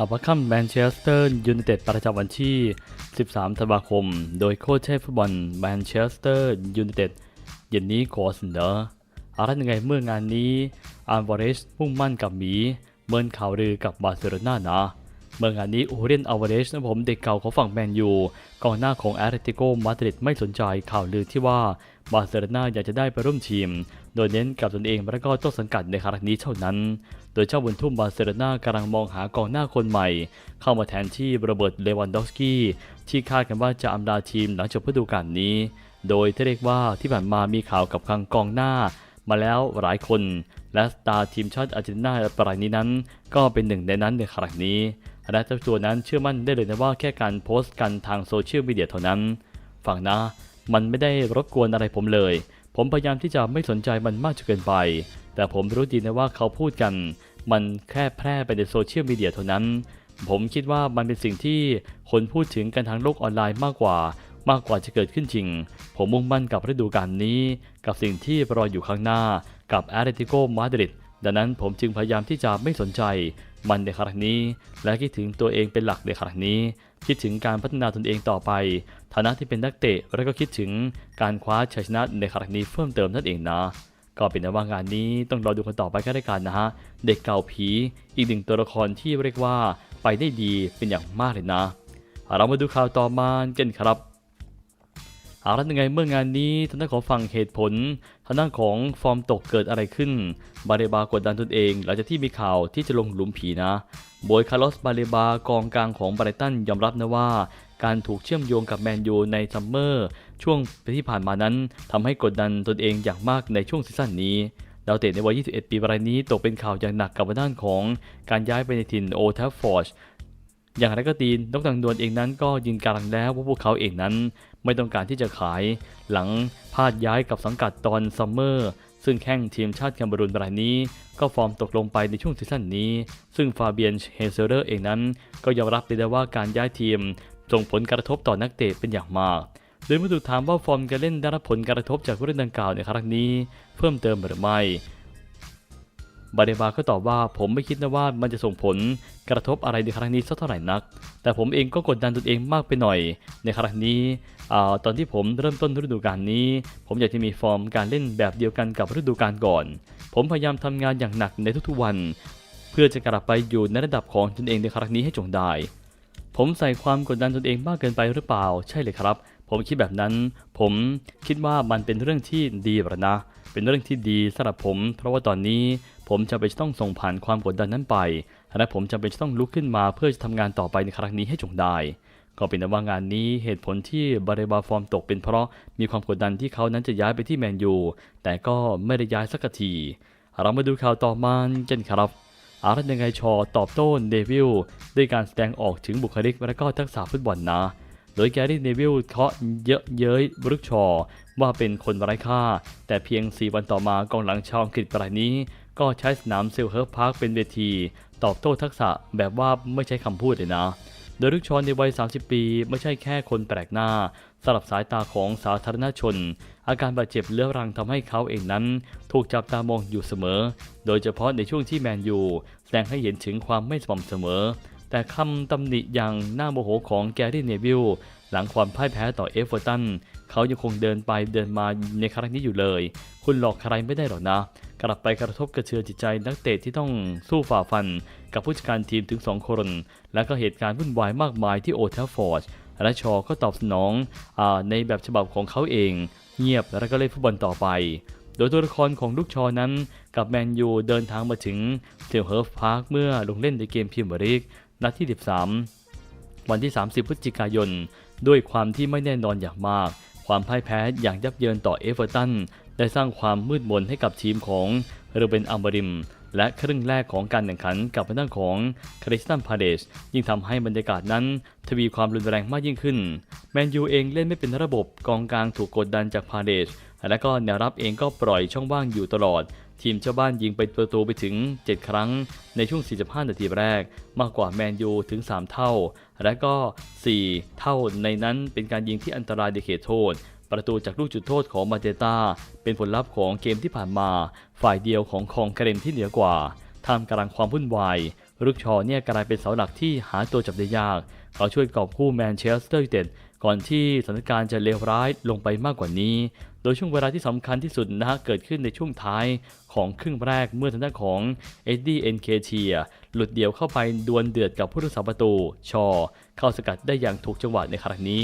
ข่าวพักค่ำแมนเชสเตอร์ยูไนเต็ดประจำวันที่ 13 ธันวาคม โดยโค้ชเชฟฟุตบอลแมนเชสเตอร์ยูไนเต็ดเย็นนี้ขอเสนออะไรยังไงเมื่องานนี้อัลวาเรสมุ่งมั่นกับหมี เมินข่าวลือกับบาร์เซโลนานะ เมื่องานนี้โอเรนอัลวาเรสนะผมเด็กเก่าของฝั่งแมนยูกองหน้าของแอตเลติโกมาดริดไม่สนใจข่าวลือที่ว่าบาร์เซโลนาอยากจะได้ไปร่วมทีม โดยเน้นกับตนเองและก็ต้นสังกัดในครั้งนี้เท่านั้น โดยเจ้าบุญทุ่มบาร์เซโลนากำลังมองหากองหน้าคนใหม่ เข้ามาแทนที่โรเบิร์ตเลวันดอฟสกี้ที่คาดกันว่าจะอำลาทีมหลังจบฤดูกาลนี้ โดยที่เรียกว่าที่ผ่านมามีข่าวกับทางกองหน้า มาแล้วหลายคน และสตาร์ทีมชาติอาร์เจนตินารายนี้นั้น ก็เป็นหนึ่งในนั้นในครั้งนี้ และเจ้าตัวนั้นเชื่อมั่นได้เลยนะว่าแค่การโพสต์กันทางโซเชียลมีเดียเท่านั้นฟังนะ มันไม่ได้รบกวนอะไรผมเลย ผมพยายามที่จะไม่สนใจมันมากจนเกินไป แต่ผมรู้ดีนะว่าเขาพูดกัน มันแค่แพร่ไปในโซเชียลมีเดียเท่านั้น ผมคิดว่ามันเป็นสิ่งที่คนพูดถึงกันทางโลกออนไลน์มากกว่า มากกว่าจะเกิดขึ้นจริง ผมมุ่งมั่นกับฤดูกาลนี้ กับสิ่งที่รออยู่ข้างหน้า กับแอตเลติโกมาดริดดังนั้นผมจึงพยายามที่จะไม่สนใจ มันในครั้งนี้ และคิดถึงตัวเองเป็นหลักในครั้งนี้ คิดถึงการพัฒนาตนเองต่อไป ฐานะที่เป็นนักเตะและก็คิดถึงการคว้าชัยชนะในครั้งนี้เพิ่มเติมนั่นเองนะ ก็เป็นนว่างานนี้ต้องรอดูกันต่อไปก็ได้กันนะฮะ เด็กเก่าผี อีกหนึ่งตัวละครที่เรียกว่าไปได้ดีเป็นอย่างมากเลยนะ เรามาดูข่าวต่อมากันครับ เอาละยังไงเมื่องานนี้ทางด้านของฝั่งเหตุผลทางด้านของฟอร์มตกเกิดอะไรขึ้น บาเรบากดดันตนเอง หลังจากที่มีข่าวที่จะลงหลุมผีนะโบยคาร์ลอสบาเรบากองกลางของไบรตันยอมรับนะว่า การถูกเชื่อมโยงกับแมนยูในซัมเมอร์ ช่วงที่ผ่านมานั้นทำให้กดดันตนเองอย่างมากในช่วงซีซั่นนี้ดาวเตะในวัย 21 ปีรายนี้ตกเป็นข่าวอย่างหนักกับด้านของการย้ายไปในถิ่นโอทัฟฟอร์ด อย่างไรก็ดีนกตังดวนเองนั้นก็ยืนการันแล้วว่าพวกเขาเองนั้น ไม่ต้องการที่จะขายหลังพลาดย้ายกับสังกัดตอนซัมเมอร์ซึ่งแข่งทีมชาติแคมเบรูนรายนี้ ก็ฟอร์มตกลงไปในช่วงซีซั่นนี้ ซึ่งฟาเบียนเฮเซอร์เองนั้น ก็ยอมรับเลยนะว่าการย้ายทีมส่งผลกระทบต่อนักเตะเป็นอย่างมาก โดยเมื่อถูกถามว่าฟอร์มการเล่นได้รับผลกระทบจากผู้เล่นดังกล่าวในครั้งนี้ เพิ่มเติมหรือไม่ บาเดบาก็ตอบว่าผมไม่คิดนะว่ามันจะส่งผลกระทบอะไรในครั้งนี้สักเท่าไหร่นัก แต่ผมเองก็กดดันตนเองมากไปหน่อย ในครั้งนี้ตอนที่ผมเริ่มต้นฤดูกาลนี้ ผมอยากจะมีฟอร์มการเล่นแบบเดียวกันกับฤดูกาลก่อน ผมพยายามทำงานอย่างหนักในทุกๆวัน เพื่อจะกลับไปอยู่ในระดับของตนเองในครั้งนี้ให้จงได้ ผมใส่ความกดดันตนเองมากเกินไปหรือเปล่า ใช่เลยครับ ผมคิดแบบนั้น ผมคิดว่ามันเป็นเรื่องที่ดีหรอนะ เป็นเรื่องที่ดีสำหรับผม เพราะว่าตอนนี้ ผมจะไปนจะต้องส่งผ่านความกดดันนั้นไป และผมจำเป็นจะต้องลุกขึ้นมาเพื่อจะทำงานต่อไปในครั้งนี้ให้จงได้ ก็เป็นว่างานนี้เหตุผลที่บาเรบาฟอร์มตกเป็นเพราะมีความกดดันที่เขานั้นจะย้ายไปที่แมนยู แต่ก็ไม่ได้ย้ายสักที เรามาดูข่าวต่อมากันครับอารัตยังไงชอตอบโต้เดวิลด้วยการแสดงออกถึงบุคลิกและก็ทักษะฟุตบอลนะ โดยแกรี่เนวิลเคาะเยอะเย้ยบรุกชอว่าเป็นคนไร้ค่า แต่เพียง 4 วันต่อมากองหลังชาวอังกฤษรายนี้ ก็ใช้สนามเซลเฮิร์ฟพาร์คเป็นเวที ตอบโต้ทักษะแบบว่าไม่ใช้คำพูดเลยนะ โดยลูกชอนในวัย 30 ปี ไม่ใช่แค่คนแปลกหน้าสลับสายตาของสาธารณชน อาการบาดเจ็บเรื้อรังทำให้เขาเองนั้น ถูกจับตามองอยู่เสมอ โดยเฉพาะในช่วงที่แมนยูแสดงให้เห็นถึงความไม่สม่ำเสมอ แต่คำตำหนิอย่างน่าโมโหของแกรี่เนวิลหลังความพ่ายแพ้ต่อเอฟเวอร์ตัน เขายังคงเดินไปเดินมาในครั้งนี้อยู่เลย คุณหลอกใครไม่ได้หรอกนะ กลับไปกระทบกระเทือนจิตใจนักเตะที่ต้องสู้ฝ่าฟัน กับผู้จัดการทีมถึง 2 คน และก็เหตุการณ์วุ่นวายมากมายที่โอเทลฟอร์ดและชอก็ตอบสนองอในแบบฉบับของเขาเอง เงียบแล้วก็เล่นฟุตบอลต่อไป โดยตัวละครของลูกชอนั้น กับแมนยูเดินทางมาถึงเซลเฮิร์ฟพาร์คเมื่อลงเล่นในเกมพรีเมียร์ลีกนัดที่ 13 วันที่ 30 พฤศจิกายน ด้วยความที่ไม่แน่นอนอย่างมาก ความพ่ายแพ้อย่างยับเยินต่อเอเวอร์ตัน ได้สร้างความมืดมนให้กับทีมของเรเบนอัมบริม และครึ่งแรกของการแข่งขันกับทางด้านของคริสตันพาเดสยิ่งทำให้บรรยากาศนั้น ทวีความรุนแรงมากยิ่งขึ้น แมนยูเองเล่นไม่เป็นระบบกองกลางถูกกดดันจากพาเดสและก็แนวรับเองก็ปล่อยช่องว่างอยู่ตลอด ทีมเจ้าบ้านยิงไปประตูไปถึง 7 ครั้งในช่วง 45 นาทีแรก มากกว่าแมนยูถึง 3 เท่า และก็ 4 เท่าในนั้นเป็นการยิงที่อันตรายในเขตโทษ ประตูจากลูกจุดโทษของมาเตตาเป็นผลลัพธ์ของเกมที่ผ่านมา ฝ่ายเดียวของคองเครนที่เหนือกว่าท่ามกลางความวุ่นวายรุกชอเนี่ยกลายเป็นเสาหลักที่หาตัวจับได้ยาก เขาช่วยกอบกู้แมนเชสเตอร์ยูไนเต็ดก่อนที่สถานการณ์จะเลวร้ายลงไปมากกว่านี้โดยช่วงเวลาที่สำคัญที่สุดนะฮะเกิดขึ้นในช่วงท้ายของครึ่งแรกเมื่อทางด้านของเอ็ดดี้เอ็นเคเทียหลุดเดี่ยวเข้าไปดวลเดือดกับผู้รักษาประตู ชอ เข้าสกัดได้อย่างถูกจังหวะในครั้งนี้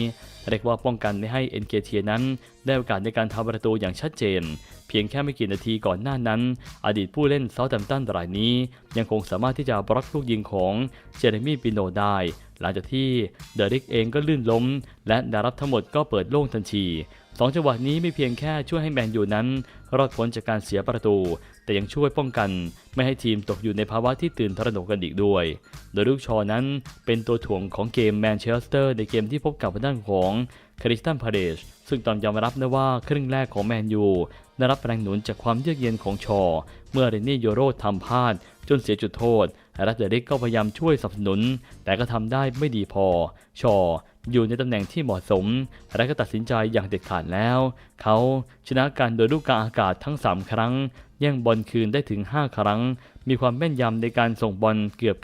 เรียกว่าป้องกันไม่ให้เอ็นเคเทียนั้น ได้โอกาสในการทำประตูอย่างชัดเจน เพียงแค่ไม่กี่นาทีก่อนหน้านั้น อดีตผู้เล่นเซาท์แฮมป์ตันรายนี้ ยังคงสามารถที่จะบล็อกลูกยิงของเจเรมี่ปิโนได้ หลังจากที่เดริกเองก็ลื่นล้ม และดารับทั้งหมดก็เปิดโล่งทันที สองจังหวะนี้ไม่เพียงแค่ช่วยให้แมนยูนั้น รอดพ้นจากการเสียประตู แต่ยังช่วยป้องกัน ไม่ให้ทีมตกอยู่ในภาวะที่ตื่นตระหนกกันอีกด้วย โดยลูกชอนั้นเป็นตัวถ่วงของเกมแมนเชสเตอร์ในเกมที่พบกับด้านของคริสตันพาเดชซึ่งตอนยอมรับนะว่าครึ่งแรกของแมนยูได้รับแรงหนุนจากความเยือกเย็นของชอ เมื่อเรนนี่โยโรทำพลาดจนเสียจุดโทษ และเดริกก็พยายามช่วยสนับสนุน แต่ก็ทำได้ไม่ดีพอ ชอ อยู่ในตำแหน่งที่เหมาะสม และก็ตัดสินใจอย่างเด็ดขาดแล้ว เขาชนะการโดยลูกกาอากาศทั้ง 3 ครั้ง แย่งบอลคืนได้ถึง 5 ครั้ง มีความแม่นยำในการส่งบอลเกือบ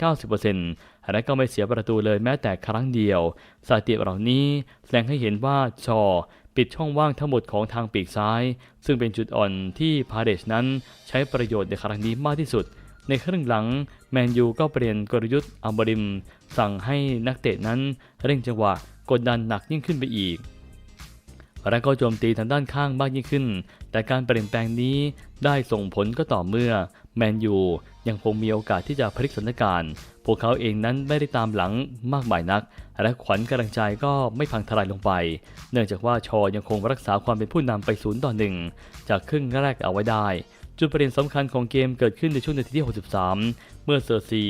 90%และก็ไม่เสียประตูเลยแม้แต่ครั้งเดียวสถิติเหล่านี้แสดงให้เห็นว่าชอปิดช่องว่างทั้งหมดของทางปีกซ้าย ซึ่งเป็นจุดอ่อนที่พาเดชนั้นใช้ประโยชน์ในครั้งนี้มากที่สุด ในครึ่งหลัง แมนยูก็เปลี่ยนกลยุทธ์อัมบริม สั่งให้นักเตะนั้นเร่งจังหวะกดดันหนักยิ่งขึ้นไปอีก และก็โจมตีทางด้านข้างมากยิ่งขึ้น แต่การเปลี่ยนแปลงนี้ได้ส่งผลก็ต่อเมื่อแมนยูยังคงมีโอกาสที่จะพลิกสถานการณ์ พวกเขาเองนั้นไม่ได้ตามหลังมากมายนัก และขวัญกำลังใจก็ไม่พังทลายลงไป เนื่องจากว่าชอยังคงรักษาความเป็นผู้นำไปศูนย์ต่อหนึ่งจากครึ่งแรกเอาไว้ได้ จุดประเด็นสำคัญของเกมเกิดขึ้นในช่วงนาทีที่ 63 เมื่อเซอร์ซี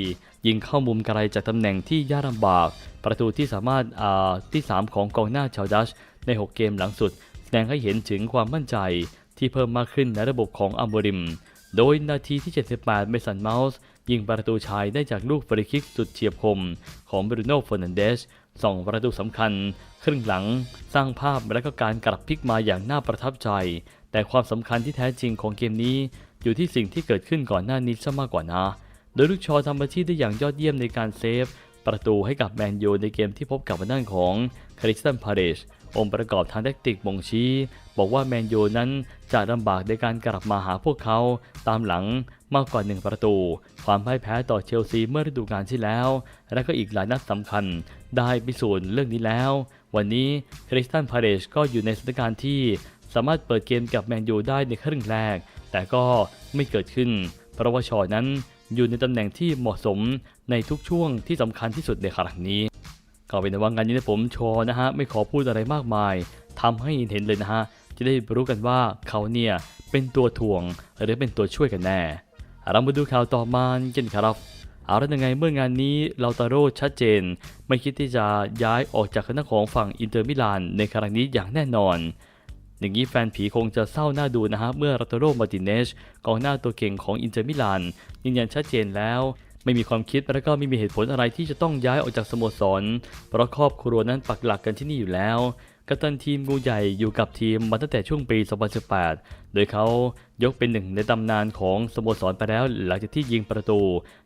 ยิงเข้ามุมไกลจากตำแหน่งที่ยากลำบาก ประตูที่สามารถอ่าที่ 3 ของกองหน้าชาวดัชใน 6 เกมหลังสุด แสดงให้เห็นถึงความมั่นใจที่เพิ่มมากขึ้นในระบบของอัมบริม โดยนาทีที่ 78 เมสันเมาส์ยิงประตูชายได้จากลูกฟรีคิกสุดเฉียบคมของบรูโน่เฟอร์นันเดสสองประตูสำคัญ ครึ่งหลัง สร้างภาพและก็การกลับพลิกมาอย่างน่าประทับใจ แต่ความสำคัญที่แท้จริงของเกมนี้ อยู่ที่สิ่งที่เกิดขึ้นก่อนหน้านี้ซะมากกว่านะ โดยลูกชอทำหน้าที่ได้อย่างยอดเยี่ยมในการเซฟ ประตูให้กับแมนยูในเกมที่พบกับทางด้านของคริสตันพาเดชองค์ประกอบทางแทคติกบ่งชี้บอกว่าแมนยูนั้นจะลำบากในการกลับมาหาพวกเขาตามหลังมากกว่าหนึ่งประตู ความพ่ายแพ้ต่อเชลซีเมื่อฤดูกาลที่แล้ว และก็อีกหลายนัดสำคัญ ได้พิสูจน์เรื่องนี้แล้ว วันนี้คริสตันพาเดชก็อยู่ในสถานการณ์ที่ สามารถเปิดเกมกับแมนยูได้ในครึ่งแรก แต่ก็ไม่เกิดขึ้น เพราะว่าชอนั้นอยู่ในตำแหน่งที่เหมาะสมในทุกช่วงที่สำคัญที่สุดในครั้งนี้ก็เป็นว่างานนี้นะผมชว์นะฮะไม่ขอพูดอะไรมากมายทำให้เห็นเลยนะฮะจะได้รู้กันว่าเขาเนี่ยเป็นตัวถ่วงหรือเป็นตัวช่วยกันแน่ เรามาดูข่าวต่อมากันครับเอาแล้วยังไงเมื่องานนี้ลาตาโรชัดเจน ไม่คิดที่จะย้ายออกจากคณะของฝั่งอินเตอร์มิลานในครั้งนี้อย่างแน่นอน อย่างนี้แฟนผีคงจะเศร้าหน้าดูนะฮะเมื่อรัตโรมาร์ติเนชกองหน้าตัวเก่งของอินเตอร์มิลานยืนยันชัดเจนแล้วไม่มีความคิดและก็ไม่มีเหตุผลอะไรที่จะต้องย้ายออกจากสโมสร เพราะครอบครัวนั้นปักหลักกันที่นี่อยู่แล้ว กัปตันทีมงูใหญ่อยู่กับทีมมาตั้งแต่ช่วงปี 2018 โดยเขายกเป็นหนึ่งในตำนานของสโมสรไปแล้วหลังจากที่ยิงประตู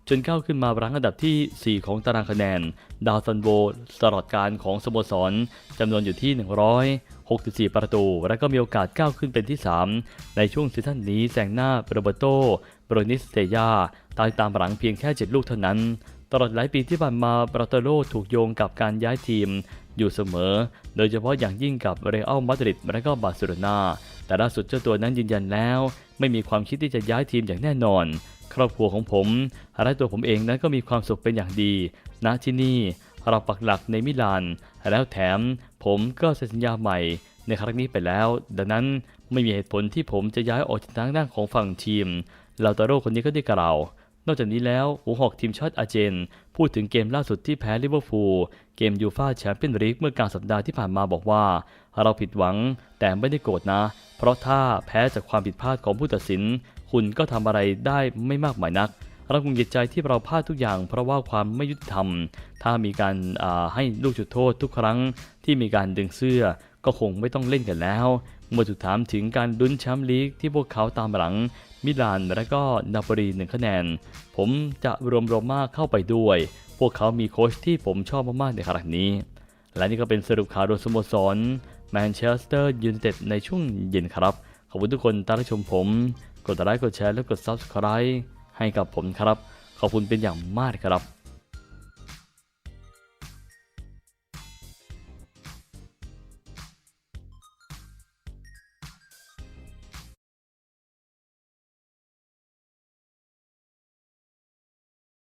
จนก้าวขึ้นมารั้งอันดับที่ 4 ของตารางคะแนน ดาวซันโบตลอดการของสโมสรจำนวนอยู่ที่ 164 ประตู และก็มีโอกาสก้าวขึ้นเป็นที่ 3 ในช่วงซีซั่นนี้แซงหน้าโรเบโตโบรนิสเตยาตายตามหลังเพียงแค่ 7 ลูกเท่านั้น ตลอดหลายปีที่ผ่านมาบราโตโรถูกโยงกับการย้ายทีม อยู่เสมอ โดยเฉพาะอย่างยิ่งกับเรอัลมาดริดและก็บาร์เซโลนาแต่ล่าสุดเจ้าตัวนั้นยืนยันแล้ว ไม่มีความคิดที่จะย้ายทีมอย่างแน่นอน ครอบครัวของผมและตัวผมเองนั้นก็มีความสุขเป็นอย่างดี ณที่นี่เราปักหลักในมิลาน แล้วแถมผมก็เซ็นสัญญาใหม่ในครั้งนี้ไปแล้ว ดังนั้นไม่มีเหตุผลที่ผมจะย้ายออกจากทางด้านของฝั่งทีมลาตาโรคนนี้ก็ได้กล่าว นอกจากนี้แล้วหัวหอกทีมชาติอาเจน พูดถึงเกมล่าสุดที่แพ้ลิเวอร์พูลเกมยูฟาแชมเปี้ยนลีกเมื่อกลางสัปดาห์ที่ผ่านมาบอกว่า เราผิดหวังแต่ไม่ได้โกรธนะ เพราะถ้าแพ้จากความผิดพลาดของผู้ตัดสิน คุณก็ทำอะไรได้ไม่มากมายนักเราคงยิดใจที่เราพลาดทุกอย่าง เพราะว่าความไม่ยุติธรรม ถ้ามีการาให้ลูกจุดโทษทุกครั้งที่มีการดึงเสื้อ ก็คงไม่ต้องเล่นกันแล้ว เมื่อถูกถามถึงการลุ้นแชมป์ลีกที่พวกเขาตามหลัง มิลานและก็นาโปลีหนึ่งคะแนน ผมจะรวมโรม่าเข้าไปด้วย พวกเขามีโค้ชที่ผมชอบมากๆในครั้งนี้ และนี่ก็เป็นสรุปข่าวโดยสโมสรแมนเชสเตอร์ยูไนเต็ดในช่วงเย็นครับ ขอบคุณทุกคนที่รับชมผม กดไลค์กดแชร์และกด Subscribe ให้กับผมครับ ขอบคุณเป็นอย่างมากครับ